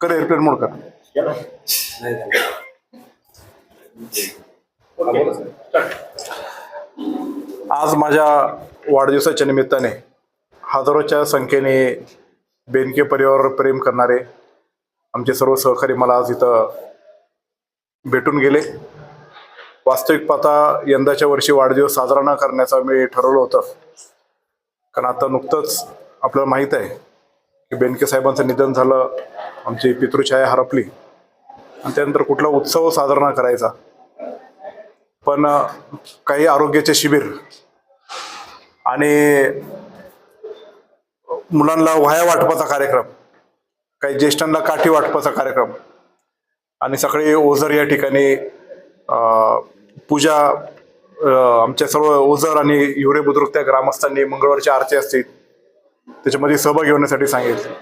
कर एअरप्लेन मोड कर. आज माझ्या वाढदिवसाच्या निमित्ताने हजारोच्या संख्येने बेनके परिवारावर प्रेम करणारे आमचे सर्व सहकारी मला आज इथं भेटून गेले. वास्तविक पाहता यंदाच्या वर्षी वाढदिवस साजरा न करण्याचं मी ठरवलं होतं. कारण आता नुकतंच आपल्याला माहीत आहे की बेनके साहेबांचं निधन झालं आमची पितृछाया हरपली. आणि त्यानंतर कुठला उत्सव साजरा न करायचा. पण काही आरोग्याचे शिबिर आणि मुलांना वाया वाटपाचा कार्यक्रम काही ज्येष्ठांना काठी वाटपाचा कार्यक्रम आणि सकाळी ओझर या ठिकाणी पूजा आमच्या सर्व ओझर आणि हिवरे बुद्रुक त्या ग्रामस्थांनी मंगळवारची आरती असते. त्याच्यामध्ये सहभाग घेण्यासाठी सांगितले.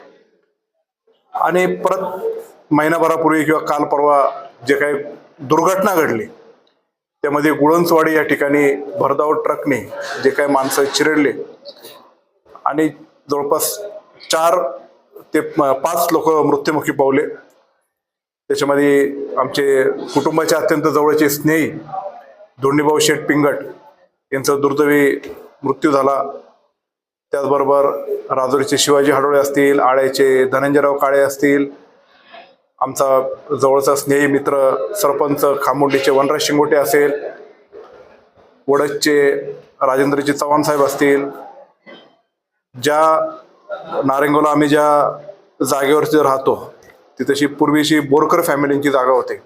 आणि परत महिनाभरापूर्वी किंवा काल परवा जे काही दुर्घटना घडली त्यामध्ये गुळंचवाडी या ठिकाणी भरधाव ट्रकने जे काही माणसं चिरडले आणि जवळपास चार ते पाच लोक मृत्युमुखी पावले त्याच्यामध्ये आमचे कुटुंबाचे अत्यंत जवळचे स्नेही धोंडीभाऊ शेठ पिंगट यांचा दुर्दैवी मृत्यू झाला. त्याचबरोबर राजुरीचे शिवाजी हाडोळे असतील आळ्याचे धनंजयराव काळे असतील आमचा जवळचा स्नेही मित्र सरपंच खामुंडीचे वनराज शिंगोटे असेल वडदचे राजेंद्रजी चव्हाण साहेब असतील ज्या नारेंगोला आम्ही ज्या जागेवरती राहतो ती तशी पूर्वीची बोरकर फॅमिलींची जागा होते.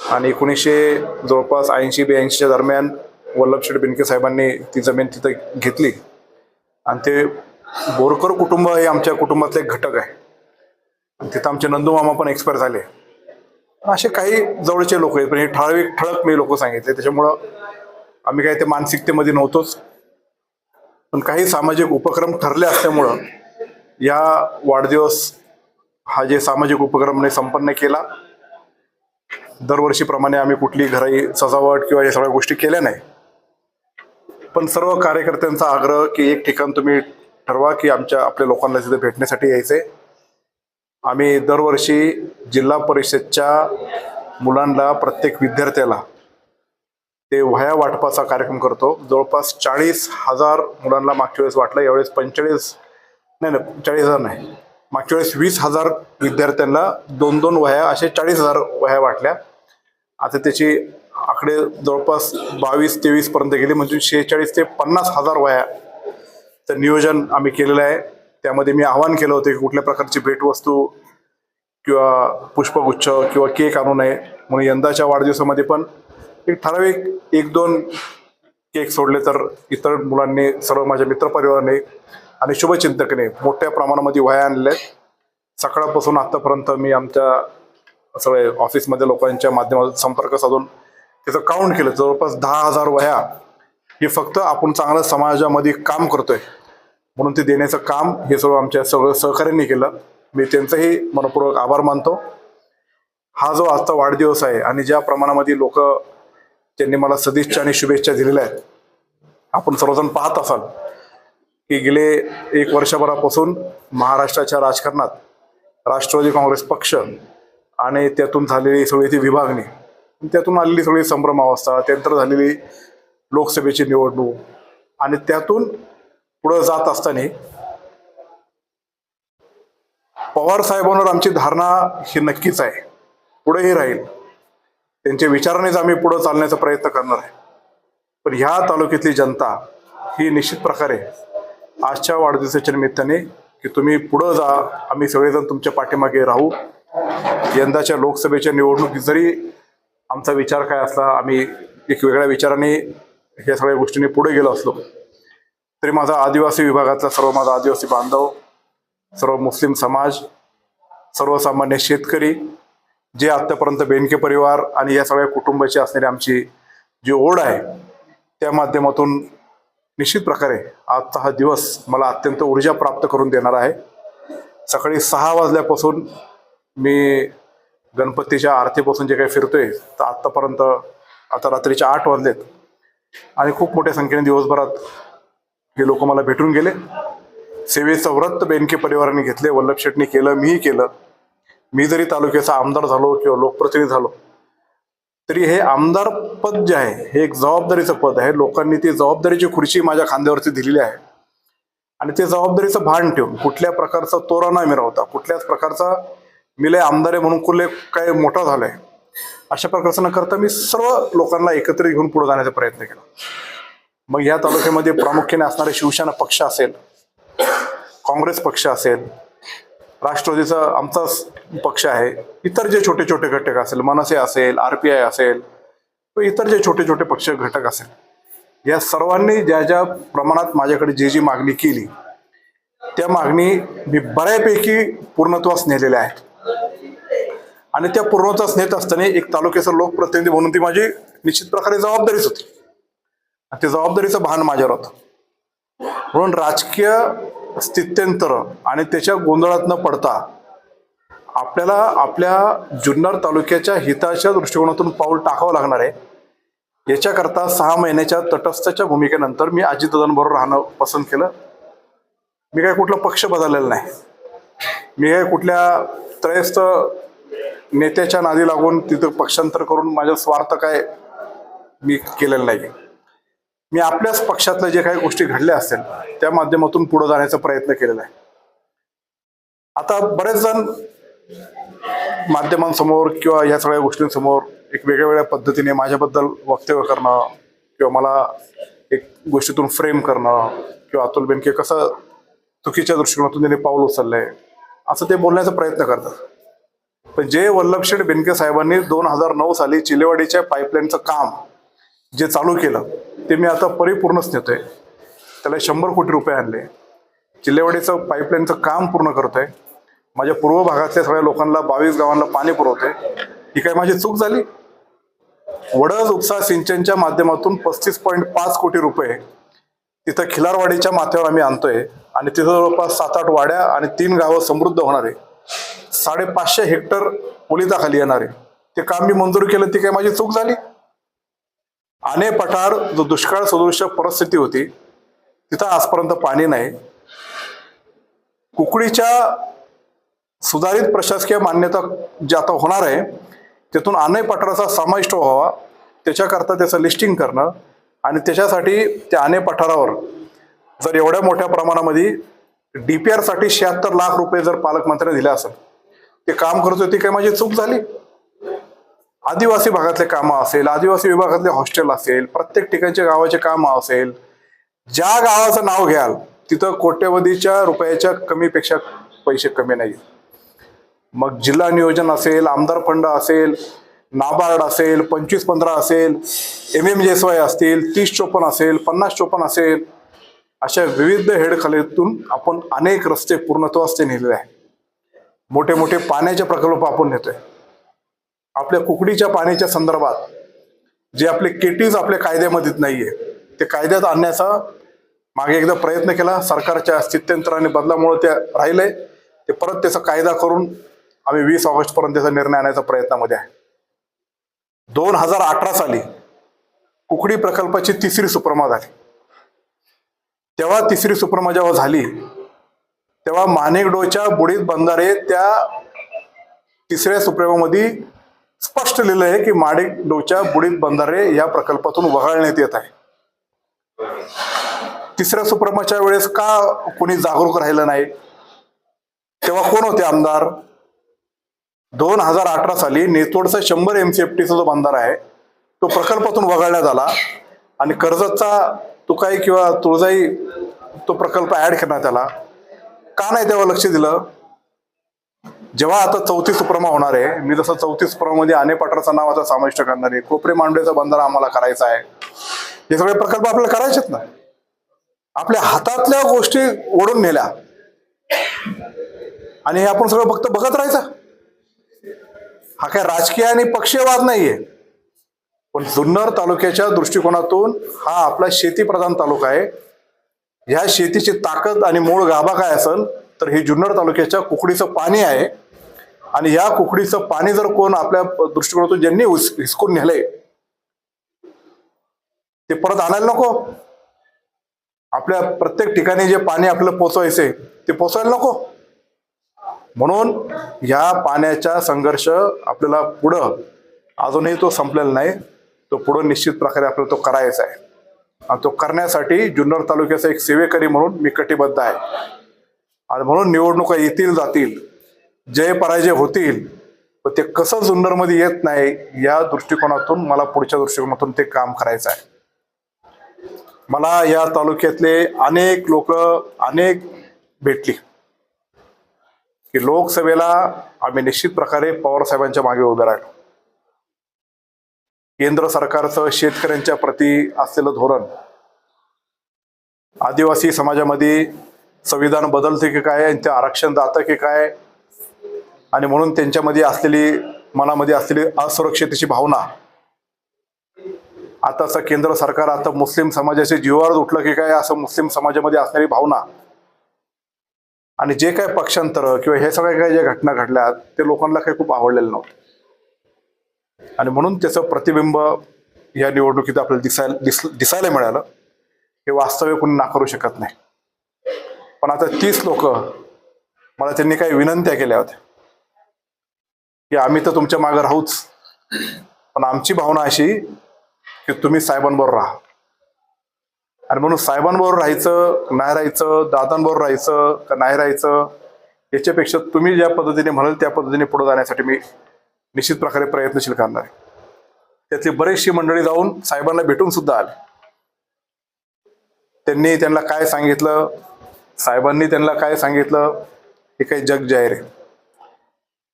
आणि एकोणीसशे जवळपास ऐंशी ब्याऐंशीच्या दरम्यान वल्लभशेठ बेनके साहेबांनी ती जमीन तिथं घेतली. आणि ते बोरकर कुटुंब हे आमच्या कुटुंबातले एक घटक आहे. आणि तिथं आमचे नंदूमामा पण एक्सपायर झाले. असे काही जवळचे लोक आहेत पण हे ठराविक ठळक मी लोक सांगितले. त्याच्यामुळं आम्ही काही ते मानसिकतेमध्ये नव्हतोच. पण काही सामाजिक उपक्रम ठरले असल्यामुळं या वाढदिवस हा जे सामाजिक उपक्रमने संपन्न केला दरवर्षीप्रमाणे आम्ही कुठली घराई सजावट किंवा या सगळ्या गोष्टी केल्या नाही. पण सर्व कार्यकर्त्यांचा आग्रह की एक ठिकाण तुम्ही ठरवा की आमच्या आपल्या लोकांना तिथे भेटण्यासाठी यायचे आम्ही दरवर्षी जिल्हा परिषदच्या मुलांना प्रत्येक विद्यार्थ्याला ते वह्या वाटपाचा कार्यक्रम करतो. जवळपास चाळीस हजार मुलांना मागच्या वेळेस वाटलं यावेळेस पंचेचाळीस नाही नाही चाळीस हजार नाही. मागच्या वेळेस वीस हजार विद्यार्थ्यांना दोन दोन वह्या असे चाळीस हजार वह्या वाटल्या. आता त्याची आकडे जवळपास बावीस तेवीस पर्यंत गेले म्हणजे शेहेचाळीस ते पन्नास हजार वह्या तर नियोजन आम्ही केलेलं आहे. त्यामध्ये मी आवाहन केलं होतं की कुठल्या प्रकारची भेटवस्तू किंवा पुष्पगुच्छ किंवा केक आणू नये म्हणून यंदाच्या वाढदिवसामध्ये पण एक ठराविक एक दोन केक सोडले तर इतर मुलांनी सर्व माझ्या मित्रपरिवाराने आणि शुभचिंतकने मोठ्या प्रमाणामध्ये वह्या आणल्या आहेत सकाळपासून आतापर्यंत मी आमच्या सगळे ऑफिसमध्ये लोकांच्या माध्यमातून संपर्क साधून त्याचं काउंट केलं. जवळपास दहा हजार वह्या हे फक्त आपण चांगलं समाजामध्ये काम करतोय. म्हणून ते देण्याचं काम हे सर्व आमच्या सगळं सहकार्यांनी केलं. मी त्यांचंही मनपूर्वक आभार मानतो. हा जो आजचा वाढदिवस आहे आणि ज्या प्रमाणामध्ये लोक त्यांनी मला सदिच्छा आणि शुभेच्छा दिलेल्या आहेत आपण सर्वजण पाहत असाल. की गेले एक वर्षभरापासून महाराष्ट्राच्या राजकारणात राष्ट्रवादी काँग्रेस पक्ष आणि त्यातून झालेली सगळी ती विभागणी त्यातून आलेली सगळी संभ्रम अवस्था त्यानंतर झालेली लोकसभेची निवडणूक आणि त्यातून पुढं जात असताना पवार साहेबांवर आमची धारणा ही नक्कीच आहे. पुढेही राहील. त्यांच्या विचारानेच आम्ही पुढे चालण्याचा प्रयत्न करणार आहे. पण ह्या तालुक्यातली जनता ही निश्चित प्रकारे आजच्या वाढदिवसाच्या निमित्ताने की तुम्ही पुढं जा आम्ही सगळेजण तुमच्या पाठीमागे राहू. यंदाच्या लोकसभेच्या निवडणुकीत जरी आमचा विचार काय असला आम्ही एक वेगळ्या विचाराने ह्या सगळ्या गोष्टींनी पुढे गेलो असलो तरी माझा आदिवासी विभागातला सर्व माझा आदिवासी बांधव सर्व मुस्लिम समाज सर्वसामान्य शेतकरी जे आत्तापर्यंत बेनके परिवार आणि या सगळ्या कुटुंबाची असणारी आमची जी ओढ आहे त्या माध्यमातून निश्चित प्रकारे आजचा हा दिवस मला अत्यंत ऊर्जा प्राप्त करून देणार आहे. सकाळी सहा वाजल्यापासून मी गणपतीच्या आरतीपासून जे काही फिरतोय तर आत्तापर्यंत आता रात्रीचे आठ वाजलेत. आणि खूप मोठ्या संख्येने दिवसभरात हे लोक मला भेटून गेले. सेवेचं व्रत बेनके परिवाराने घेतले वल्लभ शेटने केलं मीही केलं. मी जरी तालुक्याचा आमदार झालो किंवा लोकप्रतिनिधी झालो तरी हे आमदार पद जे आहे हे एक जबाबदारीचं पद आहे. लोकांनी ती जबाबदारीची खुर्ची माझ्या खांद्यावरती दिलेली आहे. आणि ते जबाबदारीचं भान ठेवून कुठल्या प्रकारचा तोरा न मिरवता कुठल्याच प्रकारचा मिले आमदार आहे म्हणून कुठले काय मोठा झालाय. अशा प्रकारचं न करता मी सर्व लोकांना एकत्रित घेऊन पुढे जाण्याचा प्रयत्न केला. मग या तालुक्यामध्ये प्रामुख्याने असणारे शिवसेना पक्ष असेल काँग्रेस पक्ष असेल राष्ट्रवादीचा आमचाच पक्ष आहे. इतर जे छोटे छोटे घटक असेल मनसे असेल आर पी आय असेल इतर जे छोटे छोटे पक्ष घटक असेल या सर्वांनी ज्या ज्या प्रमाणात माझ्याकडे जी जी मागणी केली त्या मागणी मी बऱ्यापैकी पूर्णत्वास नेलेल्या आहेत. आणि त्या पूर्णत्वास नेत असताना एक तालुक्याचा लोकप्रतिनिधी म्हणून ती माझी निश्चित प्रकारे जबाबदारीच होती. आणि ते जबाबदारीचं भान माझ्यावर होतं. म्हणून राजकीय स्थित्यंतर आणि त्याच्या गोंधळात न पडता आपल्याला आपल्या जुन्नर तालुक्याच्या हिताच्या दृष्टिकोनातून पाऊल टाकावं लागणार आहे. याच्याकरता सहा महिन्याच्या तटस्थच्या भूमिकेनंतर मी अजितदादांबरोबर राहणं पसंत केलं. मी काय कुठला पक्ष बदललेला नाही. मी काय कुठल्या त्रयस्थ नेत्याच्या नादी लागून तिथं पक्षांतर करून माझा स्वार्थ काय मी केलेला नाही. मी आपल्याच पक्षातल्या जे काही गोष्टी घडल्या असतील त्या माध्यमातून पुढे जाण्याचा प्रयत्न केलेला आहे. आता बरेच जण माध्यमांसमोर किंवा या सगळ्या गोष्टींसमोर एक वेगळ्या पद्धतीने माझ्याबद्दल वक्तव्य करणं किंवा मला एक गोष्टीतून फ्रेम करणं किंवा अतुल बेनके कसं चुकीच्या दृष्टिकोनातून त्यांनी पाऊल उचललंय असं ते बोलण्याचा प्रयत्न करतात. पण जे वल्लभशेठ बेनके साहेबांनी दोन हजार नऊ साली चिलेवाडीच्या पाईपलाईनचं काम जे चालू केलं ते मी आता परिपूर्णच नेतो आहे त्याला शंभर कोटी रुपये आणले. जिल्हेवाडीचं पाईपलाईनचं काम पूर्ण करतो आहे माझ्या पूर्व भागातल्या सगळ्या लोकांना बावीस गावांना पाणी पुरवते ही काय माझी चूक झाली? वडज उपसा सिंचनच्या माध्यमातून पस्तीस पॉईंट पाच कोटी रुपये तिथं खिलारवाडीच्या माथ्यावर आम्ही आणतोय आणि तिथं जवळपास सात आठ वाड्या आणि तीन गावं समृद्ध होणार आहे. साडेपाचशे हेक्टर पोलिसाखाली येणार आहे. ते काम मी मंजूर केलं ती काय माझी चूक झाली? आने पठार जो दुष्काळ सदृश परिस्थिती होती तिथं आजपर्यंत पाणी नाही. कुकडीच्या सुधारित प्रशासकीय मान्यता जे आता होणार आहे त्यातून आने पठाराचा समाविष्ट व्हावा त्याच्याकरता त्याचं लिस्टिंग करणं आणि त्याच्यासाठी त्या आने पठारावर जर एवढ्या मोठ्या प्रमाणामध्ये डी पी आरसाठी शहात्तर लाख रुपये जर पालकमंत्र्यांनी दिले असेल ते काम करत होती काय माझी चूक झाली. आदिवासी भागातले कामं असेल आदिवासी विभागातले हॉस्टेल असेल प्रत्येक ठिकाणच्या गावाचे कामं असेल ज्या गावाचं नाव घ्याल तिथं कोट्यवधीच्या रुपयाच्या कमीपेक्षा पैसे कमी नाही मग जिल्हा नियोजन असेल आमदार फंड असेल नाबार्ड असेल पंचवीस पंधरा असेल एम एम एस वाय असतील तीस चोपन्न असेल पन्नास चोपन्न असेल अशा विविध हेडखालीतून आपण अनेक रस्ते पूर्णत्वास ते नेलेले आहे मोठे मोठे पाण्याचे प्रकल्प आपण नेतोय. आपल्या कुकडीच्या पाण्याच्या संदर्भात जे आपले केटीज आपल्या कायद्यामध्ये नाहीये ते कायद्यात आणण्याचा मागे एकदा प्रयत्न केला. सरकारच्या स्थित्यंतराने बदलामुळे ते राहिले ते परत त्याचा कायदा करून आम्ही वीस ऑगस्ट पर्यंत त्याचा निर्णय आणण्याचा प्रयत्नामध्ये आहे. दोन हजार अठरा साली कुकडी प्रकल्पाची तिसरी सुप्रमा झाली तेव्हा तिसरी सुप्रमा जेव्हा झाली तेव्हा मानेकडोच्या बुडीत बंधारे त्या तिसऱ्या सुप्रेमामध्ये स्पष्ट लिहिलं आहे की माडिक डोच्या बुडीत बंधारे या प्रकल्पातून वगळण्यात येत आहे. तिसऱ्या सुप्रमाच्या वेळेस का कोणी जागरूक राहिलं नाही? तेव्हा कोण होते आमदार? दोन हजार अठरा साली नेतोडचा शंभर एमसीएफटीचा जो बंधार आहे तो प्रकल्पातून वगळण्यात आला आणि कर्जतचा तुकाई किंवा तुळजाई तो प्रकल्प ऍड करण्यात आला. का नाही तेव्हा लक्ष दिलं? जेव्हा आता चौथी सुप्रमा होणार आहे मी जसं चौथी सुप्रमध्ये आने पठारचं नाव आता समाविष्ट करणार आहे कोपरे मांडवेचा बंधारा आम्हाला करायचा आहे. हे सगळे प्रकल्प आपल्याला करायचेत ना? आपल्या हातातल्या गोष्टी ओढून नेल्या. आणि हे आपण सगळं फक्त बघत राहायचं. हा काय राजकीय आणि पक्षीयवाद नाहीये. पण जुन्नर तालुक्याच्या दृष्टिकोनातून हा आपला शेतीप्रधान तालुका आहे. ह्या शेतीची ताकद आणि मूळ गाभा काय असेल तर हे जुन्नर तालुक्याच्या कुकडीचं पाणी आहे. आणि या कुकडीचं पाणी जर कोण आपल्या दृष्टिकोनातून ज्यांनी हिसकून नेलंय ते परत आणायला नको. आपल्या प्रत्येक ठिकाणी जे पाणी आपल्याला पोचवायचे ते पोचवायला नको. म्हणून या पाण्याचा संघर्ष आपल्याला पुढं अजूनही तो संपलेला नाही. तो पुढं निश्चित प्रकारे आपल्याला तो करायचा आहे. आणि तो करण्यासाठी जुन्नर तालुक्याचा एक सेवेकरी म्हणून मी कटिबद्ध आहे. आणि म्हणून निवडणुका येतील जातील. जय पराजय होतील पण ते कसं जुन्नरमध्ये येत नाही या दृष्टिकोनातून मला पुढच्या दृष्टिकोनातून ते काम करायचं आहे. मला या तालुक्यातले अनेक लोक अनेक भेटली. की लोकसभेला आम्ही निश्चित प्रकारे पवार साहेबांच्या मागे उभे राहिलो. केंद्र सरकारचं शेतकऱ्यांच्या प्रती असलेलं धोरण. आदिवासी समाजामध्ये संविधान बदलते की काय आणि ते आरक्षण जातं की काय आणि म्हणून त्यांच्यामध्ये असलेली मनामध्ये असलेली असुरक्षितेची भावना. आताचं केंद्र सरकार आता मुस्लिम समाजाचे जीवावर उठलं की काय असं मुस्लिम समाजामध्ये असणारी भावना. आणि जे काय पक्षांतर किंवा हे सगळ्या काही ज्या घटना घडल्या ते लोकांना काही खूप आवडलेलं नव्हतं. आणि म्हणून त्याचं प्रतिबिंब या निवडणुकीत आपल्याला दिसायला दिस दिसायला मिळालं. हे वास्तव्य कोणी नाकारू शकत नाही. पण आता तीस लोक मला त्यांनी काही विनंत्या केल्या होत्या. की आम्ही तर तुमच्या मागे राहूच. पण आमची भावना अशी की तुम्ही साहेबांबरोबर राहा. आणि म्हणून साहेबांबरोबर राहायचं नाही राहायचं दादांबरोबर राहायचं का नाही राहायचं याच्यापेक्षा तुम्ही ज्या पद्धतीने म्हणाल त्या पद्धतीने पुढे जाण्यासाठी मी निश्चित प्रकारे प्रयत्नशील करणार आहे. त्यातली बरीचशी मंडळी जाऊन साहेबांना भेटून सुद्धा आले. त्यांनी त्यांना काय सांगितलं? साहेबांनी त्यांना काय सांगितलं? हे काही जग जाहीर आहे.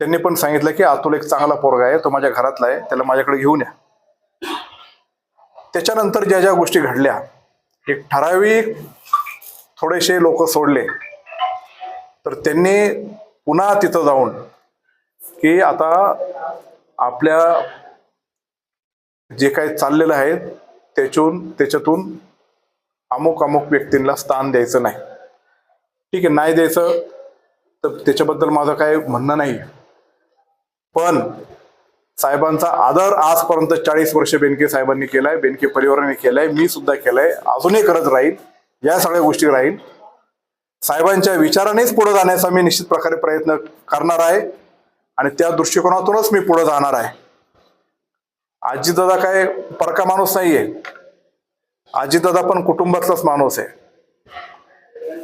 त्यांनी पण सांगितलं की अतुल एक चांगला पोरगा आहे तो माझ्या घरातला आहे त्याला माझ्याकडे घेऊन या. त्याच्यानंतर ज्या ज्या गोष्टी घडल्या एक ठराविक थोडेसे लोक सोडले. तर त्यांनी पुन्हा तिथं जाऊन की आता आपल्या जे काही चाललेलं आहे त्याच्यातून त्याच्यातून अमुक अमुक व्यक्तींना स्थान द्यायचं नाही. ठीक आहे नाही द्यायचं तर त्याच्याबद्दल माझं काय म्हणणं नाही. पण साहेबांचा आदर आजपर्यंत चाळीस वर्ष बेनके साहेबांनी केलाय बेनके परिवाराने केलाय मी सुद्धा केलाय अजूनही करत राहील या सगळ्या गोष्टी राहील. साहेबांच्या विचारानेच पुढे जाण्याचा मी निश्चित प्रकारे प्रयत्न करणार आहे आणि त्या दृष्टिकोनातूनच मी पुढे जाणार आहे. आजीदादा काय परका माणूस नाहीये. आजीदादा पण कुटुंबातलाच माणूस आहे.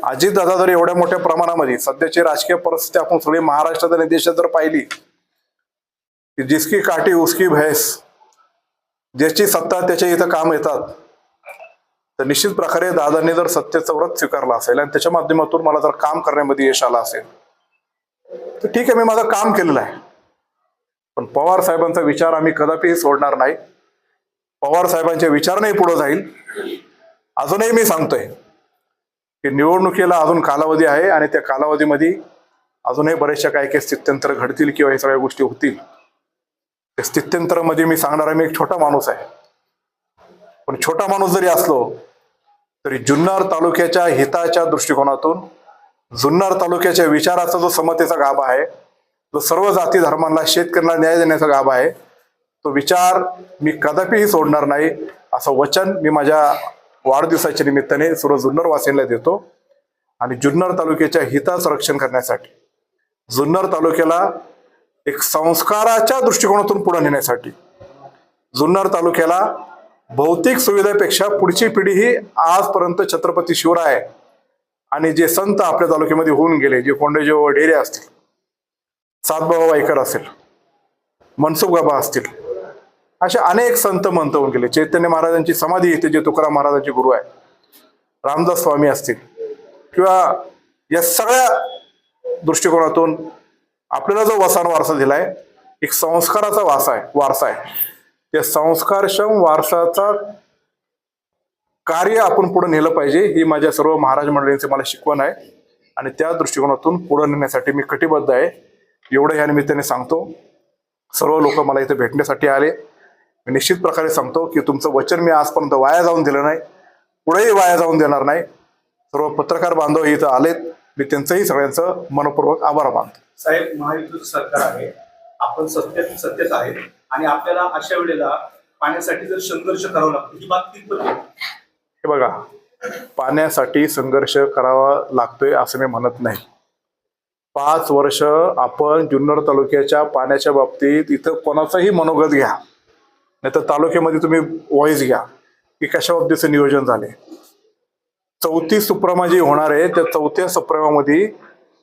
आजीदादा जर एवढ्या मोठ्या प्रमाणामध्ये सध्याची राजकीय परिस्थिती आपण सगळी महाराष्ट्रात आणि देशात जर पाहिली की जिसकी काठी उसकी भैंस ज्याची सत्ता त्याच्या इथं काम येतात तर निश्चित प्रकारे दादांनी जर सत्तेचं व्रत स्वीकारलं असेल आणि त्याच्या माध्यमातून मला जर काम करण्यामध्ये यश आलं असेल तर ठीक आहे मी माझं काम केलेलं आहे. पण पवार साहेबांचा विचार आम्ही कदापिही सोडणार नाही. पवार साहेबांच्या नाही पुढे जाईल. अजूनही मी सांगतोय की निवडणुकीला अजून कालावधी आहे आणि त्या कालावधीमध्ये अजूनही बरेचशा काही काही स्थित्यंतर घडतील किंवा हे सगळ्या गोष्टी होतील. स्थित्यंतर म्हणजे मी सांगणारा मी एक छोटा माणूस आहे. पण छोटा माणूस जरी असलो तरी जुन्नर तालुक्याच्या हिताच्या दृष्टिकोनातून जुन्नर तालुक्याच्या विचाराचा जो समतेचा गाभा आहे जो सर्व जाती धर्मांना शेतकऱ्यांना न्याय देण्याचा गाभा आहे तो विचार मी कदापिही सोडणार नाही असं वचन मी माझ्या वाढदिवसाच्या निमित्ताने सर्व जुन्नर वासियांना देतो. आणि जुन्नर तालुक्याच्या हिताचं रक्षण करण्यासाठी जुन्नर तालुक्याला एक संस्काराच्या दृष्टिकोनातून पुढे नेण्यासाठी. जुन्नर तालुक्याला भौतिक सुविधेपेक्षा पुढची पिढी ही आजपर्यंत छत्रपती शिवराय आणि जे संत आपल्या तालुक्यामध्ये होऊन गेले जे कोंडेजे ढेरे असतील सातबाबा वाईकर असेल मनसुख बाबा असतील असे अनेक संत मंत होऊन गेले. चैतन्य महाराजांची समाधी इथे जे तुकाराम महाराजांचे गुरु आहे रामदास स्वामी असतील किंवा या सगळ्या दृष्टिकोनातून आपल्याला जो वसान वारसा दिलाय एक संस्काराचा वारसा आहे वारसा आहे. त्या संस्कारक्षम वारसाचा कार्य आपण पुढे नेलं पाहिजे ही माझ्या सर्व महाराज मंडळींची मला शिकवण आहे. आणि त्या दृष्टिकोनातून पुढे नेण्यासाठी मी कटिबद्ध आहे. एवढं या निमित्ताने सांगतो. सर्व लोक मला इथे भेटण्यासाठी आले. मी निश्चित प्रकारे सांगतो की तुमचं वचन मी आजपर्यंत वाया जाऊन दिलं नाही. पुढेही वाया जाऊन देणार नाही. सर्व पत्रकार बांधव इथं आलेत. मी त्यांचंही सगळ्यांचं मनपूर्वक आभार मानतो. साहेब महायुतीचं सरकार आहे. आपण सत्तेत सत्तेत आहे. आणि आपल्याला अशा वेळेला पाण्यासाठी जर संघर्ष करावा लागतो ही कितपत आहे? हे बघा पाण्यासाठी संघर्ष करावा लागतोय असं मी म्हणत नाही. पाच वर्ष आपण जुन्नर तालुक्याच्या पाण्याच्या बाबतीत इथं कोणाचंही मनोगत घ्या. नाही तर तालुक्यामध्ये तुम्ही वॉईस घ्या की कशा बाबतीचं नियोजन झाले चौथी सुप्रमा जी होणार आहे. त्या चौथ्या सुप्रमामध्ये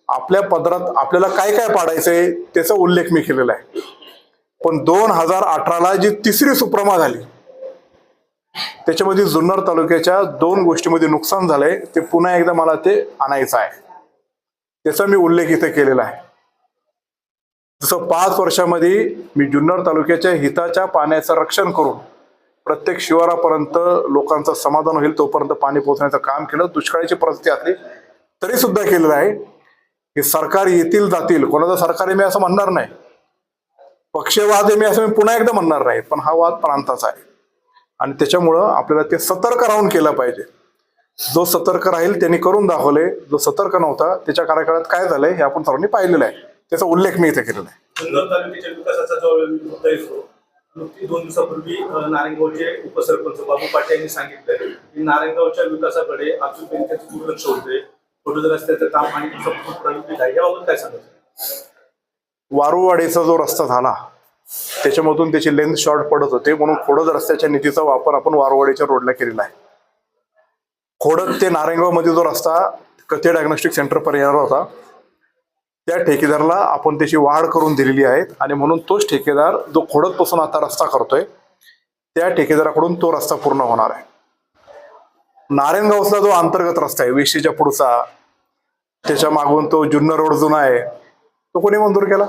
आपल्या पदरात आपल्याला काय काय पाडायचंय त्याचा उल्लेख मी केलेला आहे. पण दोन हजार अठराला जी तिसरी सुप्रमा झाली त्याच्यामध्ये जुन्नर तालुक्याच्या दोन गोष्टीमध्ये नुकसान झालंय. ते पुन्हा एकदा मला ते आणायचं आहे. त्याचा मी उल्लेख इथे केलेला आहे. जसं पाच वर्षामध्ये मी जुन्नर तालुक्याच्या हिताच्या पाण्याचं रक्षण करून प्रत्येक शिवारापर्यंत लोकांचं समाधान होईल तोपर्यंत पाणी पोहोचण्याचं काम केलं. दुष्काळाची परिस्थिती असली तरी सुद्धा केलेलं आहे. हे सरकार येतील जातील. कोणाचं सरकार मी असं म्हणणार नाही. पक्षवाद मी असं मी पुन्हा एकदा म्हणणार नाही. पण हा वाद प्रांताचा आहे. आणि त्याच्यामुळं आपल्याला ते सतर्क राहून केलं पाहिजे. जो सतर्क राहील त्यांनी करून दाखवले. जो सतर्क नव्हता त्याच्या कार्यकाळात काय झालंय हे आपण सर्वांनी पाहिलेलं आहे. त्याचा उल्लेख मी इथे केलेला आहे. नुकतीच दोन दिवसापूर्वी नारायणगावचे उपसरपंच बाबू पाटे यांनी सांगितलं की नारायणगावच्या विकासाकडे अजून बँकेचं दुर्लक्ष होते कुठं रस्त्याचं काम आणि याबाबत काय सांगायचं वारुवाडीचा जो रस्ता झाला त्याच्यामधून त्याची लेंथ शॉर्ट पडत होते. म्हणून खोडद रस्त्याच्या निधीचा वापर आपण वारुवाडीच्या रोडला केलेला आहे. खोडद ते नारायणगावमध्ये जो रस्ता कथे डायग्नोस्टिक सेंटर पर्यंत येणार होता त्या ठेकेदाराला आपण त्याची वाढ करून दिलेली आहे आणि म्हणून तोच ठेकेदार जो खोडत पासून आता रस्ता करतोय त्या ठेकेदाराकडून तो रस्ता पूर्ण होणार आहे. नारायणगावचा जो अंतर्गत रस्ता आहे विशीच्या पुढचा त्याच्या मागून तो जुन्नर रोड जुना आहे तो कोणी मंजूर केला?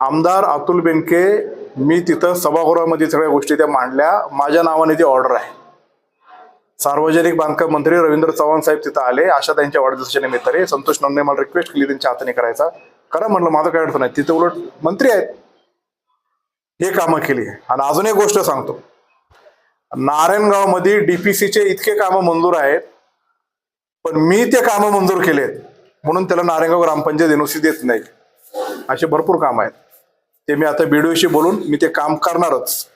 आमदार अतुल बेनके मी तिथं सभागृहामध्ये सगळ्या गोष्टी त्या मांडल्या माझ्या नावाने ती ऑर्डर आहे. सार्वजनिक बांधकाम मंत्री रवींद्र चव्हाण साहेब तिथं आले. अशा त्यांच्या वाढदिवसाच्या निमित्ताने संतोष नंदे मला रिक्वेस्ट केली त्यांच्या हाताने करायचा. करा म्हणलं माझं काय अडचण नाही. तिथं उलट मंत्री आहेत. हे कामं केली. आणि अजून एक गोष्ट सांगतो. नारायणगावमध्ये डीपीसीचे इतके कामं मंजूर आहेत. पण मी ते कामं मंजूर केलेत. म्हणून त्याला नारायणगाव ग्रामपंचायत एनओसी देत नाही. असे भरपूर काम आहेत. ते मी आता बीडीओशी बोलून मी ते काम करणारच.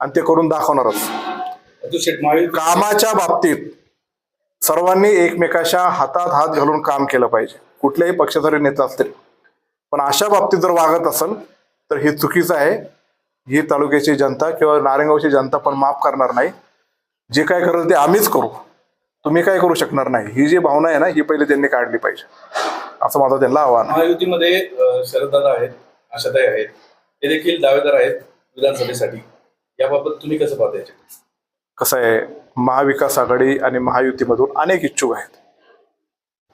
आणि ते करून दाखवणारच. कामाच्या बाबतीत सर्वांनी एकमेकाच्या हातात हात घालून काम केलं पाहिजे. कुठल्याही पक्षाचा नेता असतील. पण अशा बाबतीत जर वागत असेल तर हे चुकीचं आहे. ही तालुक्याची जनता किंवा नारायणगावची जनता पण माफ करणार नाही. जे काय करेल ते आम्हीच करू. तुम्ही काय करू शकणार नाही. ही जी भावना आहे ना ही पहिले त्यांनी काढली पाहिजे. असं माझं त्यांना आव्हान महायुतीमध्ये शरददादा आहेत आशाताई आहेत. ते देखील दावेदार आहेत विधानसभेसाठी. याबाबत तुम्ही कसं पाहता याचे कसं आहे महाविकास आघाडी आणि महायुतीमधून अनेक इच्छुक आहेत.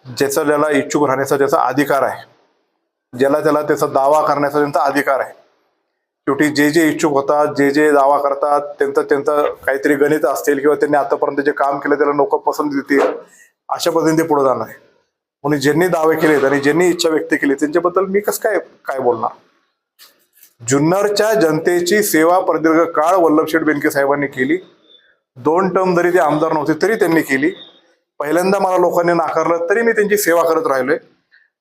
ज्याचा ज्याला इच्छुक राहण्याचा त्याचा अधिकार आहे ज्याला त्याला त्याचा दावा करण्याचा त्यांचा अधिकार आहे. शेवटी जे जे इच्छुक होतात जे जे दावा करतात त्यांचं त्यांचं काहीतरी गणित असतील किंवा त्यांनी आतापर्यंत जे काम केलं त्याला लोक पसंत देतील अशा पद्धतीने ते पुढे जाणार आहे म्हणून ज्यांनी दावे केलेत आणि ज्यांनी इच्छा व्यक्त केली त्यांच्याबद्दल मी कसं काय काय बोलणार? जुन्नरच्या जनतेची सेवा प्रदीर्घ काळ वल्लभशेठ बेनके साहेबांनी केली. दोन टर्म जरी ते आमदार नव्हते तरी त्यांनी केली. पहिल्यांदा मला लोकांनी नाकारलं तरी मी त्यांची सेवा करत राहिलोय.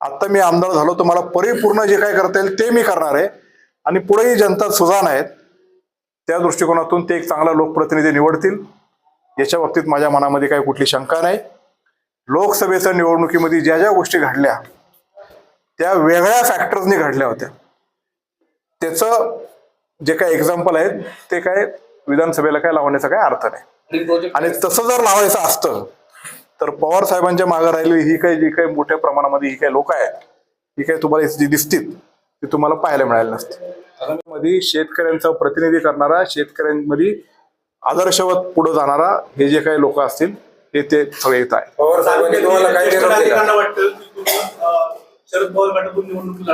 आता मी आमदार झालो तर मला परिपूर्ण जे काय करता येईल ते मी करणार आहे. आणि पुढेही जनता सुजाण आहेत. त्या दृष्टिकोनातून ते एक चांगला लोकप्रतिनिधी निवडतील. याच्या बाबतीत माझ्या मनामध्ये काही कुठली शंका नाही. लोकसभेच्या निवडणुकीमध्ये ज्या ज्या गोष्टी घडल्या त्या वेगळ्या फॅक्टर्सनी घडल्या होत्या. त्याचं जे काय एक्झाम्पल आहेत ते काय विधानसभेला काय लावण्याचा काय अर्थ नाही. आणि तसं जर लावायचं असतं तर पवार साहेबांच्या मागे राहिलेली ही काही जी काही मोठ्या प्रमाणामध्ये ही काही लोक आहेत ही काही तुम्हाला जी दिसतील ती तुम्हाला पाहायला मिळाली नसते मध्ये शेतकऱ्यांचा प्रतिनिधी करणारा शेतकऱ्यांमध्ये आदर्शवत पुढे जाणारा हे जे काही लोक असतील हे ते सगळे येत आहे पवार साहेबांनी तुम्हाला काय ज्येष्ठ निरोप दिला नागरिकांना वाटतं की तुम्ही अं, शरद पवार गटातून निवडणूक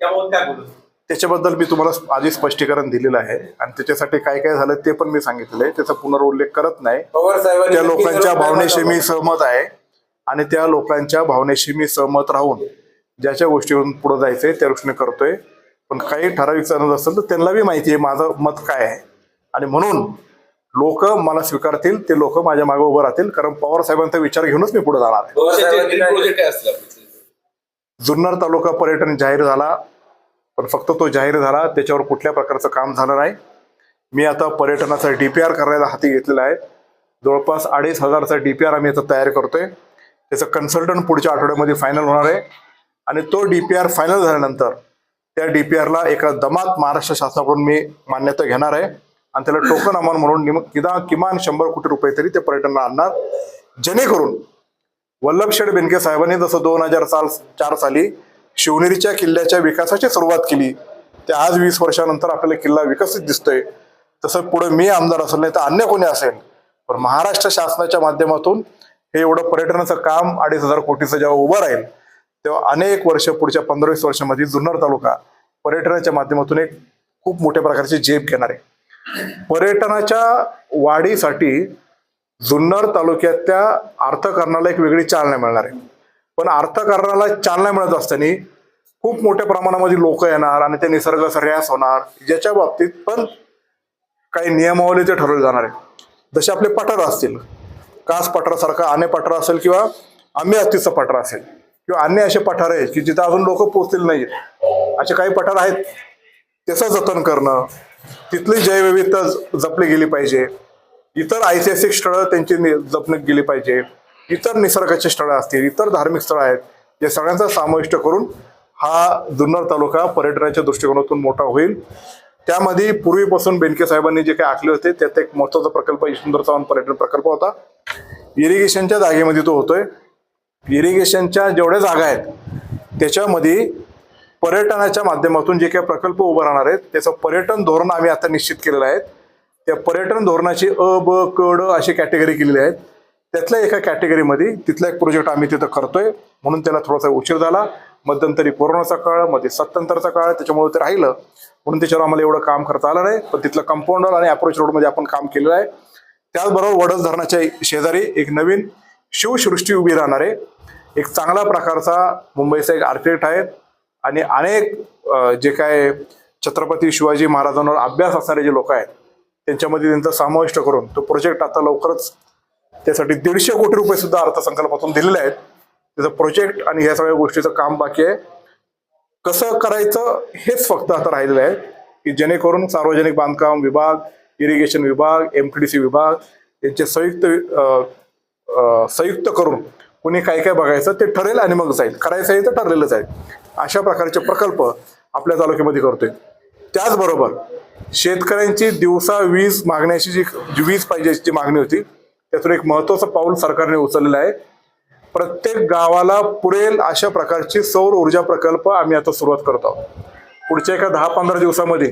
काय बोलत त्याच्याबद्दल मी तुम्हाला आधी स्पष्टीकरण दिलेलं आहे. आणि त्याच्यासाठी काय काय झालं ते पण मी सांगितलेलं आहे. त्याचा पुनरुल्लेख करत नाही. पवार साहेबांनी त्या लोकांच्या भावनेशी मी सहमत आहे. आणि त्या लोकांच्या भावनेशी मी सहमत राहून ज्याच्या गोष्टीवरून पुढे जायचंय त्या दृष्टीने करतोय. पण काही ठराविक चालत असेल तर त्यांना बी माहिती आहे माझं मत काय आहे. आणि म्हणून लोक मला स्वीकारतील ते लोक माझ्या मागे उभं राहतील. कारण पवार साहेबांचा विचार घेऊनच मी पुढे जाणार आहे. जुन्नर तालुका पर्यटन जाहीर झाला. पण फक्त तो जाहीर झाला त्याच्यावर कुठल्या प्रकारचं काम झालं नाही. मी आता पर्यटनाचा डी पी आर करायला हाती घेतलेला आहे. जवळपास अडीच हजारचा डी पी आर आम्ही आता तयार करतोय. त्याचं कन्सल्टंट पुढच्या आठवड्यामध्ये फायनल होणार आहे. आणि तो डी पी आर फायनल झाल्यानंतर त्या डी पी आरला एका दमात महाराष्ट्र शासनाकडून मी मान्यता घेणार आहे. आणि त्याला टोकन अमाऊंट म्हणून निम- किमान किमान शंभर कोटी रुपये तरी ते पर्यटनाला आणणार. जेणेकरून वल्लभशेठ बेनके साहेबांनी जसं दोन हजार साल चार साली शिवनेरीच्या किल्ल्याच्या विकासाची सुरुवात केली. ते आज वीस वर्षानंतर आपल्याला किल्ला विकसित दिसतोय. तसं पुढे मी आमदार असेल नाही तर अन्य कोणी असेल पण महाराष्ट्र शासनाच्या माध्यमातून हे एवढं पर्यटनाचं काम अडीच हजार कोटीचं जेव्हा उभं राहील तेव्हा अनेक वर्ष पुढच्या पंधरा वीस वर्षामध्ये जुन्नर तालुका पर्यटनाच्या माध्यमातून एक खूप मोठ्या प्रकारची झेप घेणार आहे. पर्यटनाच्या वाढीसाठी जुन्नर तालुक्यातल्या अर्थकारणाला एक वेगळी चालना मिळणार आहे. पण अर्थकारणाला चालना मिळत असताना खूप मोठ्या प्रमाणामध्ये लोक येणार आणि ते निसर्ग सर्यास होणार ज्याच्या बाबतीत पण काही नियमावली ते ठरवले जाणार आहे जसे आपले पठार असतील कास पठारासारखा आने पठार असेल किंवा आम्ही हत्तीचं पठार असेल किंवा अन्य असे पठार आहेत की जिथं अजून लोक पोचलेले नाहीत. असे काही पठार आहेत. त्याचं जतन करणं तिथली जैवविविधता ज- जपली गेली पाहिजे. इतर ऐतिहासिक स्थळं त्यांची नि- जपणूक गेली पाहिजे. इतर निसर्गाची स्थळं असतील इतर धार्मिक स्थळं आहेत या सगळ्यांचा समाविष्ट करून हा जुन्नर तालुका पर्यटनाच्या दृष्टिकोनातून मोठा होईल. त्यामध्ये पूर्वीपासून बेनके साहेबांनी जे काही आखले होते त्यात एक महत्त्वाचा प्रकल्प सुंदर चव्हाण पर्यटन प्रकल्प होता. इरिगेशनच्या जागेमध्ये तो होतोय. इरिगेशनच्या जेवढ्या जागा आहेत त्याच्यामध्ये पर्यटनाच्या माध्यमातून जे काही प्रकल्प उभं राहणार आहेत त्याचं पर्यटन धोरण आम्ही आता निश्चित केलेलं आहे. त्या पर्यटन धोरणाची अ ब क ड अशी कॅटेगरी केलेली आहेत त्यातल्या एका कॅटेगरीमध्ये तिथला एक प्रोजेक्ट आम्ही तिथं करतोय. म्हणून त्याला थोडासा उशीर झाला. मध्यंतरी कोरोनाचा काळमध्ये सत्तंतरचा काळ त्याच्यामुळे ते राहिलं. म्हणून त्याच्यावर आम्हाला एवढं काम करता आलं नाही. पण तिथलं कंपाऊंडर आणि अप्रोच रोडमध्ये आपण काम केलेलं आहे. त्याचबरोबर वडस धरणाच्या शेजारी एक नवीन शिवसृष्टी उभी राहणार आहे. एक चांगला प्रकारचा मुंबईचा एक आर्किटेक्ट आहे. आणि अनेक जे काय छत्रपती शिवाजी महाराजांवर अभ्यास असणारे जे लोक आहेत त्यांच्यामध्ये त्यांचा समाविष्ट करून तो प्रोजेक्ट आता लवकरच त्यासाठी दीडशे कोटी रुपये सुद्धा अर्थसंकल्पातून दिलेले आहेत. त्याचं प्रोजेक्ट आणि ह्या सगळ्या गोष्टीचं काम बाकी आहे. कसं करायचं हेच फक्त आता राहिलेलं आहे की जेणेकरून सार्वजनिक बांधकाम विभाग इरिगेशन विभाग एम टी डी सी विभाग यांचे संयुक्त संयुक्त करून कुणी काय काय बघायचं ते ठरेल आणि मग जाईल. करायचं आहे तर ठरलेलंच आहे. अशा प्रकारचे प्रकल्प आपल्या तालुक्यामध्ये करतोय. त्याचबरोबर शेतकऱ्यांची दिवसा वीज मागण्याची जी जी वीज पाहिजे जी मागणी होती त्यातून एक महत्वाचं पाऊल सरकारने उचललेलं आहे. प्रत्येक गावाला पुरेल अशा प्रकारची सौर ऊर्जा प्रकल्प आम्ही आता सुरुवात करत आहोत. पुढच्या एका दहा पंधरा दिवसामध्ये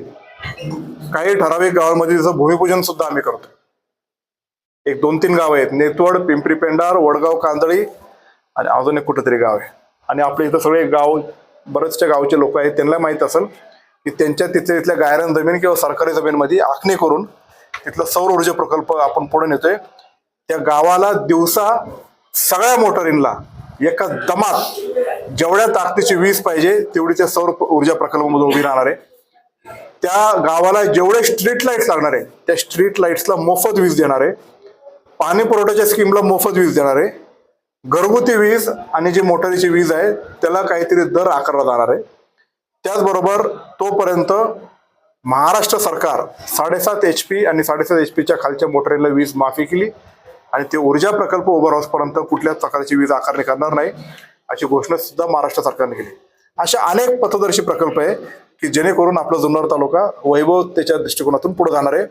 काही ठराविक गावांमध्ये त्याचं भूमिपूजन सुद्धा आम्ही करतो. एक दोन तीन गाव आहेत. नेतवड पिंपरी पेंडार वडगाव कांदळी आणि अजून एक कुठंतरी गाव आहे. आणि आपल्या इथं सगळे गाव बरेचशा गावचे लोक आहेत. त्यांना माहीत असेल की त्यांच्या तिथल्या तिथल्या गायरन जमीन किंवा सरकारी जमीनमध्ये आखणी करून तिथलं सौर ऊर्जा प्रकल्प आपण पुढे नेतोय. त्या गावाला दिवसा सगळ्या मोटरींना एका दमात जेवढ्या ताकदीची वीज पाहिजे तेवढी त्या सौर ऊर्जा प्रकल्पामधून उभी राहणार आहे. त्या गावाला जेवढे स्ट्रीट लाईट्स लागणार आहे त्या स्ट्रीट लाईट्सला मोफत वीज देणार आहे. पाणी पुरवठ्याच्या स्कीमला मोफत वीज देणार आहे. घरगुती वीज आणि जी मोटारीची वीज आहे त्याला काहीतरी दर आकारला जाणार आहे. त्याचबरोबर तोपर्यंत महाराष्ट्र सरकार साडेसात एच पी आणि साडेसात एच पीच्या खालच्या मोटरीला वीज माफी केली. आणि ते ऊर्जा प्रकल्प उभा राहोसपर्यंत कुठल्याच प्रकारची वीज आकारणी करणार नाही अशी घोषणा सुद्धा महाराष्ट्र सरकारने केली. अशा अनेक पथदर्शी प्रकल्प आहे की जेणेकरून आपला जुन्नर तालुका वैभव त्याच्या दृष्टिकोनातून पुढे जाणार आहे.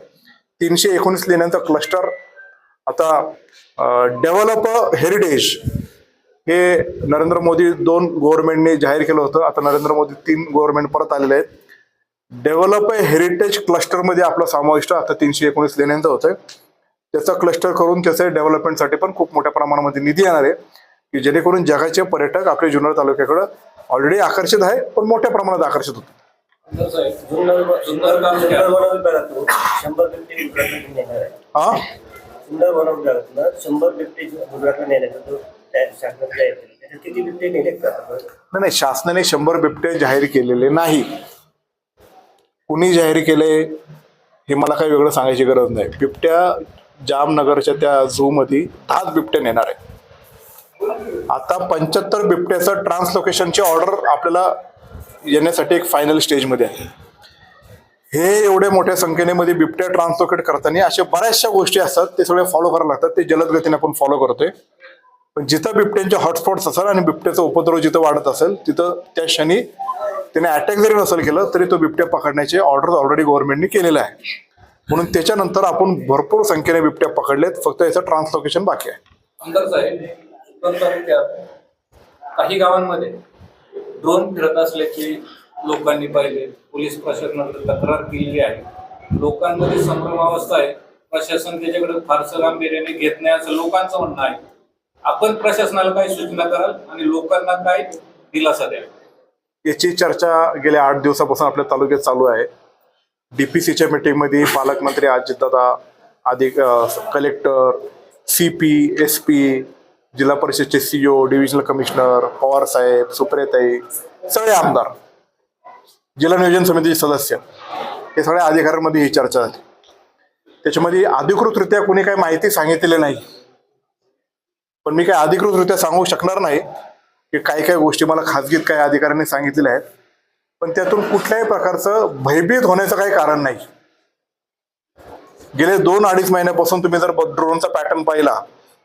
तीनशे एकोणीस लेण्यांचा क्लस्टर आता डेव्हलप हेरिटेज हे नरेंद्र मोदी दोन गव्हर्नमेंटने जाहीर केलं होतं. आता नरेंद्र मोदी तीन गव्हर्नमेंट परत आलेले आहेत. डेव्हलप हेरिटेज क्लस्टरमध्ये आपला समाविष्ट आता तीनशे एकोणीस लेण्यांचं होतं त्याचा क्लस्टर करून त्याचे डेव्हलपमेंटसाठी पण खूप मोठ्या प्रमाणामध्ये निधी येणार आहे की जेणेकरून जगाचे पर्यटक आपल्या जुन्नर तालुक्याकडे ऑलरेडी आकर्षित आहे पण मोठ्या प्रमाणात आकर्षित होते हा? नाही नाही शासनाने शंभर बिबटे जाहीर केलेले नाही. कुणी जाहीर केले हे मला काही वेगळं सांगायची गरज नाही. बिबट्या जामनगरच्या त्या झूमध्ये दहाच बिबटे नेणार आहे. आता पंच्याहत्तर बिबट्याचं ट्रान्सलोकेशनची ऑर्डर आपल्याला येण्यासाठी एक फायनल स्टेजमध्ये आहे. हे एवढ्या मोठ्या संख्येने मध्ये बिबट्या ट्रान्सलोकेट करताना अशा बऱ्याचशा गोष्टी असतात ते सगळे फॉलो करायला लागतात ते जलद गतीने आपण फॉलो करतोय. पण जिथं बिबट्यांचे हॉटस्पॉट्स असेल आणि बिबट्याचा उपद्रव जिथं वाढत असेल तिथं त्या क्षणी त्याने अटॅक जरी नसेल केलं तरी तो बिबट्या पकडण्याचे ऑर्डर ऑलरेडी गव्हर्नमेंटने केलेला आहे म्हणून त्याच्यानंतर आपण भरपूर संख्येने बिबट्या पकडलेत. फक्त याचं ट्रान्सलोकेशन बाकी आहे. काही गावांमध्ये ड्रोन फिरत असल्याची लोकांनी पाहिले. पोलीस प्रशासनाकडे तक्रार केलेली आहे. लोकांमध्ये संभ्रमावस्था आहे. प्रशासन त्याच्याकडे फारसं गांभीर्याने घेत नाही असं लोकांचं म्हणणं आहे. आपण प्रशासनाला काय सूचना कराल आणि लोकांना काय दिलासा द्याल. याची चर्चा गेल्या आठ दिवसापासून आपल्या तालुक्यात चालू आहे. डीपीसीच्या मीटिंगमध्ये पालकमंत्री अजितदादा अधिक collector C P S P जिल्हा परिषदचे सीईओ डिव्हिजनल कमिशनर पवार साहेब सुप्रियाताई सगळे आमदार. जिल्हा नियोजन समितीचे सदस्य. हे सगळ्या अधिकाऱ्यांमध्ये ही चर्चा झाली. त्याच्यामध्ये अधिकृतरित्या कोणी काही माहिती सांगितलेली नाही. पण मी काही अधिकृतरित्या सांगू शकणार नाही की काही काही गोष्टी मला खाजगीत काही अधिकाऱ्यांनी सांगितलेल्या आहेत. पण त्यातून कुठल्याही प्रकारचं भयभीत होण्याचं काही कारण नाही. गेले दोन अडीच महिन्यापासून तुम्ही जर ड्रोनचा पॅटर्न पाहिला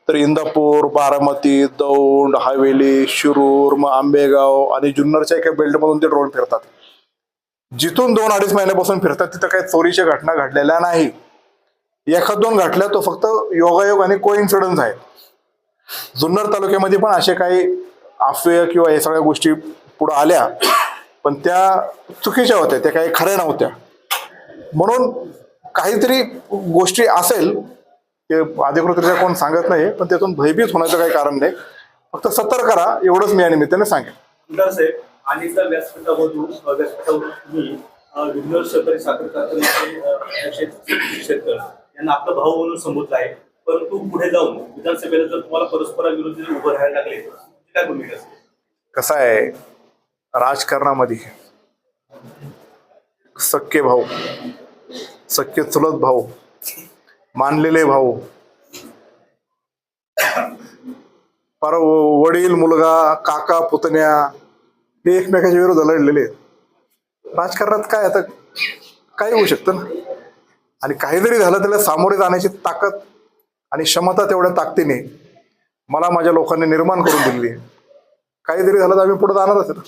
तर इंदापूर बारामती दौंड हवेली शिरूर मग आंबेगाव आणि जुन्नरच्या एका बेल्टमधून ते ड्रोन फिरतात. जिथून दोन अडीच महिन्यापासून फिरतात तिथं काही चोरीच्या घटना घडलेल्या नाही. एखाद दोन घटल्या तो फक्त योगायोग आणि को इन्सिडन्स आहेत जुन्नर तालुक्यामध्ये पण असे काही अफवे किंवा या सगळ्या गोष्टी पुढे आल्या. पण त्या चुकीच्या होत्या त्या काही खऱ्या नव्हत्या. म्हणून काहीतरी गोष्टी असेल ते अधिकृतरित्या कोण सांगत नाही पण त्यातून भयभीत होण्याचं काही कारण नाही. फक्त सतर्क करा एवढंच मी या निमित्ताने सांगेन. अ, व्यासपीठावरून सहकारी साखर कारखान्याचे यांना आपला भाऊ म्हणून संबोधलं आहे. परंतु पुढे जाऊन विधानसभेला जर तुम्हाला परस्पराविरोधी उभं राहायला लागले काय भूमिका असेल? कसं आहे राजकारणामध्ये. सख्खे भाऊ सख्खे चुलत भाऊ मानलेले भाऊ पर वडील मुलगा काका पुतण्या हे एकमेकाच्या विरोधात लढलेले आहेत. राजकारणात काय आता काय होऊ शकतं ना? आणि काहीतरी झालं त्याला सामोरे जाण्याची ताकद आणि क्षमता तेवढ्या ताकदीने मला माझ्या लोकांनी निर्माण करून दिली आहे. झालं तर आम्ही पुढे जाणारच आहे ना?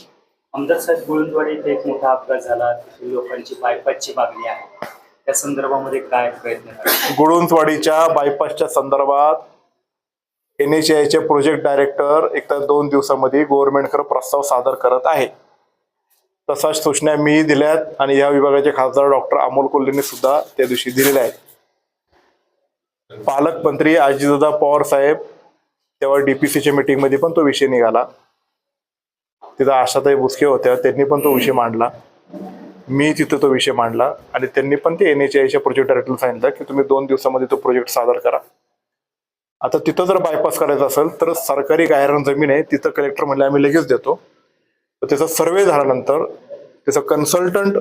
आमदार साहेब गोविंदवाडी इथे एक मोठा अपघात झाला. तिथे लोकांची बायपासची मागणी आहे. त्या संदर्भामध्ये काय प्रयत्न करा बायपासच्या संदर्भात एन एच आयचे प्रोजेक्ट डायरेक्टर एक तर दोन दिवसामध्ये गव्हर्नमेंटकडे प्रस्ताव सादर करत आहे. तसाच सूचना मी दिल्यात आणि या विभागाचे खासदार डॉक्टर अमोल कोल्हेने सुद्धा त्या दिवशी दिलेल्या आहेत. पालकमंत्री आजीदादा पवार साहेब तेव्हा डीपीसीच्या मीटिंगमध्ये पण तो विषय निघाला. तिथं आशाताई बुचके होत्या. त्यांनी पण तो विषय मांडला. मी तिथं तो विषय मांडला. आणि त्यांनी पण ते एन एच आयच्या प्रोजेक्ट डायरेक्टरला सांगितलं की तुम्ही दोन दिवसामध्ये तो प्रोजेक्ट सादर करा. आता तिथं जर बायपास करायचा असेल तर सरकारी गायरण जमीन आहे. तिथं कलेक्टर म्हणले आम्ही लगेच देतो. तर त्याचा सर्वे झाल्यानंतर त्याचं कन्सल्टंट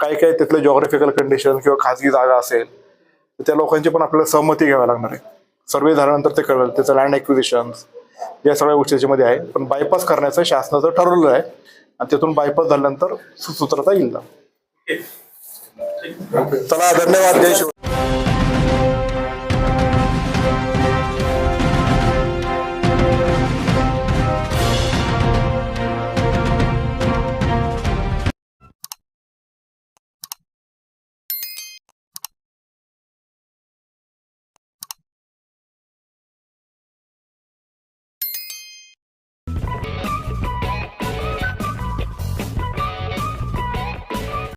काय काय तिथलं जॉग्राफिकल कंडिशन किंवा खाजगी जागा असेल तर त्या लोकांची पण आपल्याला सहमती घ्यावी लागणार आहे. सर्वे झाल्यानंतर ते कळेल. त्याचं लँड ॲक्विजिशन या सगळ्या गोष्टी त्याच्यामध्ये आहे. पण बायपास करण्याचं शासनाचं ठरवलेलं आहे. आणि तिथून बायपास झाल्यानंतर सुसूत्रता येईल चला धन्यवाद. जय शिव